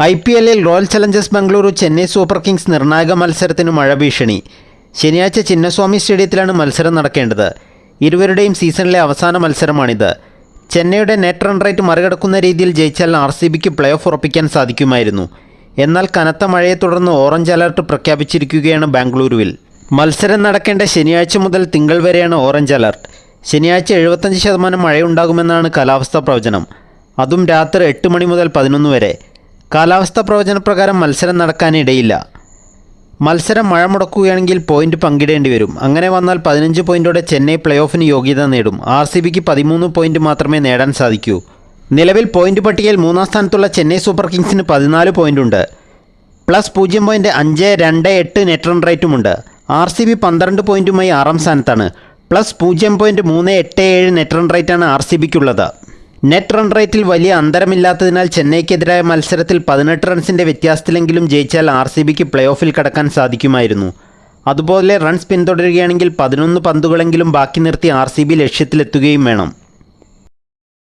I P എല്ലിൽ Royal Challengers Bengaluru Chennai Super Kings നിർണായക മത്സരത്തിന് മഴ ഭീഷണി. ശനിയാഴ്ച ചിന്നസ്വാമി സ്റ്റേഡിയത്തിലാണ് മത്സരം നടക്കേണ്ടത്. ഇരുവരുടെയും സീസണിലെ അവസാന മത്സരമാണിത്. ചെന്നൈയുടെ നെറ്റ് റൺ റേറ്റ് മറികടക്കുന്ന രീതിയിൽ ജയിച്ചാൽ ആർ സി ബിക്ക് പ്ലേ ഓഫ് ഉറപ്പിക്കാൻ സാധിക്കുമായിരുന്നു. എന്നാൽ കനത്ത മഴയെ തുടർന്ന് ഓറഞ്ച് അലർട്ട് പ്രഖ്യാപിച്ചിരിക്കുകയാണ് ബാംഗ്ലൂരുവിൽ. മത്സരം നടക്കേണ്ട ശനിയാഴ്ച മുതൽ തിങ്കൾ വരെയാണ് ഓറഞ്ച് അലർട്ട്. ശനിയാഴ്ച എഴുപത്തഞ്ച് ശതമാനം മഴയുണ്ടാകുമെന്നാണ് കാലാവസ്ഥാ പ്രവചനം. അതും രാത്രി എട്ട് മണി മുതൽ പതിനൊന്ന് വരെ. കാലാവസ്ഥാ പ്രവചനപ്രകാരം മത്സരം നടക്കാനിടയില്ല. മത്സരം മഴ മുടക്കുകയാണെങ്കിൽ പോയിന്റ് പങ്കിടേണ്ടി വരും. അങ്ങനെ വന്നാൽ പതിനഞ്ച് പോയിന്റോടെ ചെന്നൈ പ്ലേ ഓഫിന് യോഗ്യത നേടും. ആർ സി ബിക്ക് പതിമൂന്ന് പോയിന്റ് മാത്രമേ നേടാൻ സാധിക്കൂ. നിലവിൽ പോയിന്റ് പട്ടികയിൽ മൂന്നാം സ്ഥാനത്തുള്ള ചെന്നൈ സൂപ്പർ കിങ്സിന് പതിനാല് പോയിന്റുണ്ട് പ്ലസ് പൂജ്യം പോയിന്റ് അഞ്ച് രണ്ട് എട്ട് നെറ്റ് റൺ റേറ്റുമുണ്ട് ആർ സി ബി പന്ത്രണ്ട് പോയിന്റുമായി ആറാം സ്ഥാനത്താണ്. പ്ലസ് പൂജ്യം പോയിന്റ് മൂന്ന് എട്ട് ഏഴ് നെറ്റ് റൺ റേറ്റാണ് ആർ സി ബിക്കുള്ളത്. നെറ്റ് റൺ റേറ്റിൽ വലിയ അന്തരമില്ലാത്തതിനാൽ ചെന്നൈക്കെതിരായ മത്സരത്തിൽ പതിനെട്ട് റൺസിന്റെ വ്യത്യാസത്തിലെങ്കിലും ജയിച്ചാൽ ആർ സി ബിക്ക് പ്ലേ ഓഫിൽ കടക്കാൻ സാധിക്കുമായിരുന്നു. അതുപോലെ റൺസ് പിന്തുടരുകയാണെങ്കിൽ പതിനൊന്ന് പന്തുകളെങ്കിലും ബാക്കി നിർത്തി ആർ സി ബി ലക്ഷ്യത്തിലെത്തുകയും വേണം.